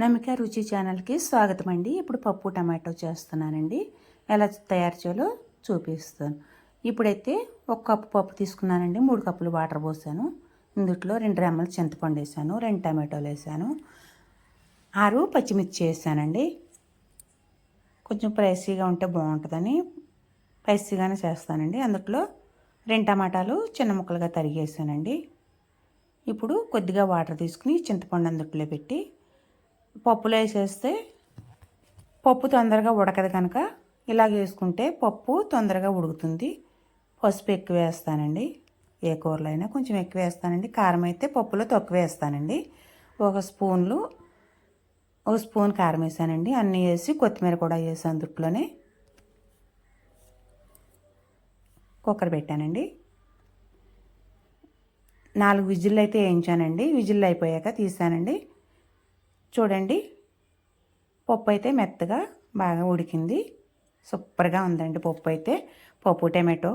నమిక రుచి ఛానల్కి స్వాగతం అండి ఇప్పుడు పప్పు టమాటో చేస్తున్నానండి. ఎలా తయారు చేయాలో చూపిస్తాను. ఇప్పుడైతే ఒక కప్పు పప్పు తీసుకున్నానండి. మూడు కప్పులు వాటర్ పోసాను. ఇందుట్లో రెండు రెమ్మలు చింతపండు వేసాను. రెండు టమాటోలు వేసాను. ఆరు పచ్చిమిర్చి వేసానండి. కొంచెం స్పైసీగా ఉంటే బాగుంటుందని స్పైసీగానే చేస్తానండి. అందుట్లో రెండు టమాటాలు చిన్న ముక్కలుగా తరిగేసానండి. ఇప్పుడు కొద్దిగా వాటర్ తీసుకుని చింతపండు అందుట్లో పెట్టి పప్పులో వేసేస్తే పప్పు తొందరగా ఉడకదు కనుక ఇలాగ వేసుకుంటే పప్పు తొందరగా ఉడుకుతుంది. పసుపు ఎక్కువ వేస్తానండి. ఏ కూరలో అయినా కొంచెం ఎక్కువ వేస్తానండి. కారం అయితే పప్పులో తక్కువ వేస్తానండి. ఒక స్పూన్లు ఒక స్పూన్ కారం వేసానండి. అన్నీ వేసి కొత్తిమీర కూడా వేసాను అందుట్లోనే కుక్కర్ పెట్టానండి. నాలుగు విజిల్లు అయితే వేయించానండి. విజిల్లు అయిపోయాక తీసానండి. చూడండి. పప్పు అయితే మెత్తగా బాగా ఉడికింది. సూపర్గా ఉందండి పప్పు అయితే పప్పు టమాటో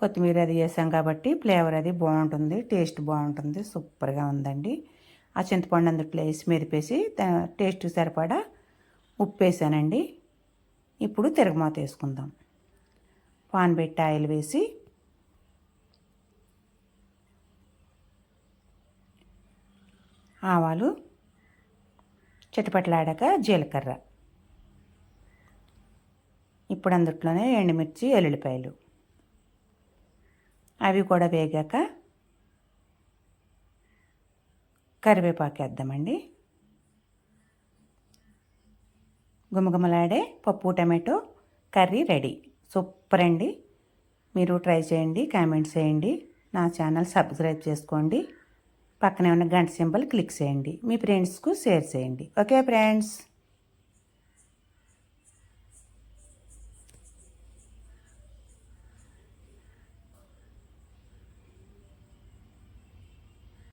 కొత్తిమీర అది వేసాం కాబట్టి ఫ్లేవర్ అది బాగుంటుంది టేస్ట్ బాగుంటుంది సూపర్గా ఉందండి. ఆ చింతపండు అందుట్లో వేసి మెరిపేసి టేస్ట్ సరిపడా ఉప్పు వేసానండి. ఇప్పుడు తిరగమాత వేసుకుందాం. పాన్ పెట్టి ఆయిల్ వేసి ఆవాలు చిటపట్లాడాక జీలకర్ర. ఇప్పుడు అందుట్లోనే ఎండుమిర్చి ఎల్లుల్లిపాయలు. అవి కూడా వేగాక కరివేపాకు వేద్దామండి. గుమగుమలాడే పప్పు టమాటో కర్రీ రెడీ. సూపర్ అండి. మీరు ట్రై చేయండి కామెంట్స్ చేయండి. నా ఛానల్ సబ్స్క్రైబ్ చేసుకోండి. పక్కనే ఉన్న గంట సింబల్ క్లిక్ చేయండి. మీ ఫ్రెండ్స్కు షేర్ చేయండి. Okay friends?